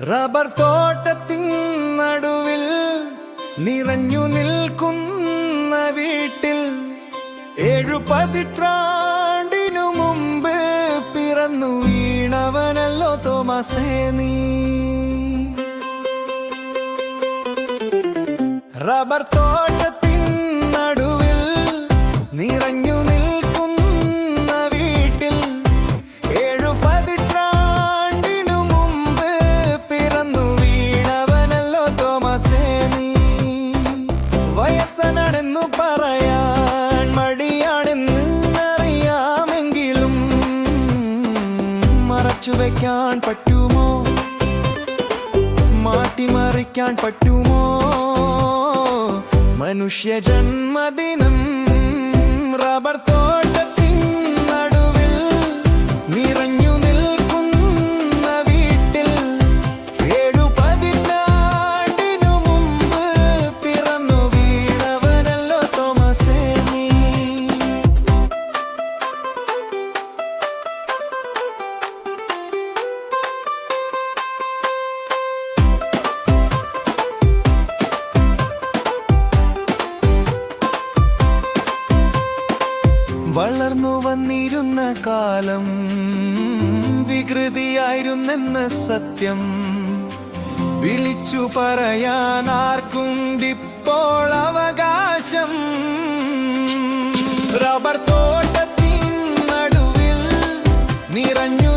Rubber തോട്ടത്തിൻ നടുവിൽ നിറഞ്ഞു നിൽക്കുന്ന വീട്ടിൽ ഏഴു പതിറ്റാണ്ടിനു മുമ്പ് പിറന്നു വീണവനല്ലോ തോമസേ നീ. റബ്ബർ തോട്ടത്തിൻ നടുവിൽ നിറഞ്ഞു വയസ്സനാണെന്നു പറയാൻ മടിയാണെന്നറിയാമെങ്കിലും മറച്ചു വയ്ക്കാൻ പറ്റുമോ? മാറ്റിമറിക്കാൻ പറ്റുമോ? മനുഷ്യ ജന്മദിനം റബ്ബർ തോട്ടത്തിൻ വന്നിരുന്ന കാലം വികൃതിയായിരുന്നെന്ന സത്യം. വിളിച്ചു പറയാൻ ആർക്കുണ്ടിപ്പോൾ അവകാശം. റബ്ബർ തോട്ടത്തിൻ നടുവിൽ നിറഞ്ഞു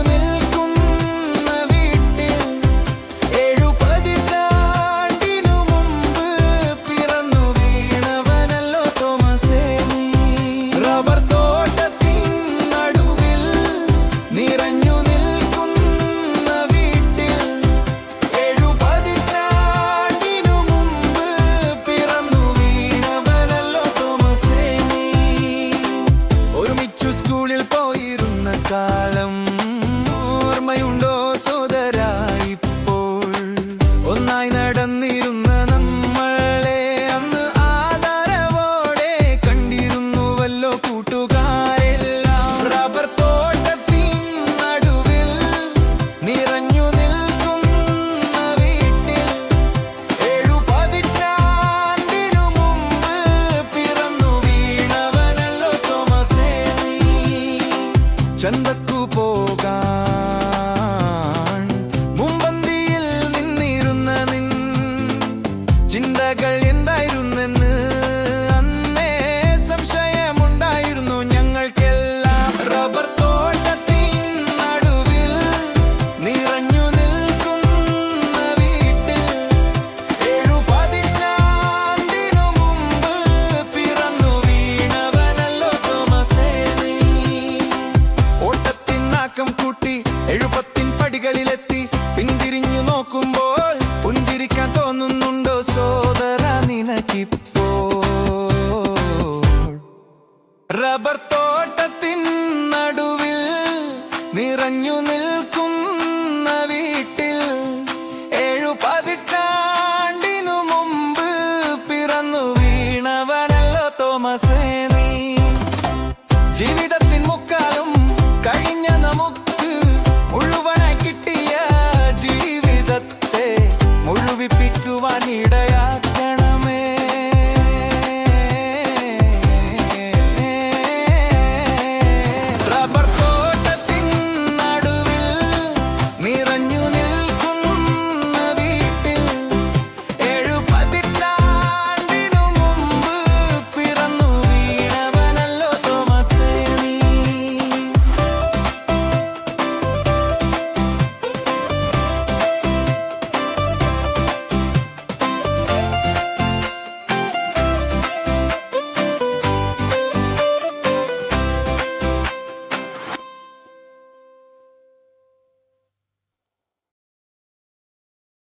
ഒന്നായി നടന്നിരുന്ന നമ്മളെ അന്ന് ആദരവോടെ കണ്ടിരുന്നുവല്ലോ കൂട്ടുകാരെല്ലാം. റബ്ബർ തോട്ടത്തിൻ നടുവിൽ നിറഞ്ഞു നിൽക്കുന്ന വീട്ടിൽ ഏഴു പതിറ്റാണ്ടിനു മുമ്പ് പിറന്നു വീണവനല്ലോ തോമസേ നീ. ചന്തക്കു പോകാൻ மலைகள் മഞ്ഞു നിൽക്കുന്ന വീട്ടിൽ ഏഴു പതിറ്റാണ്ടിനു മുമ്പ് പിറന്നു വീണവനല്ലോ തോമസേനി ജീവിത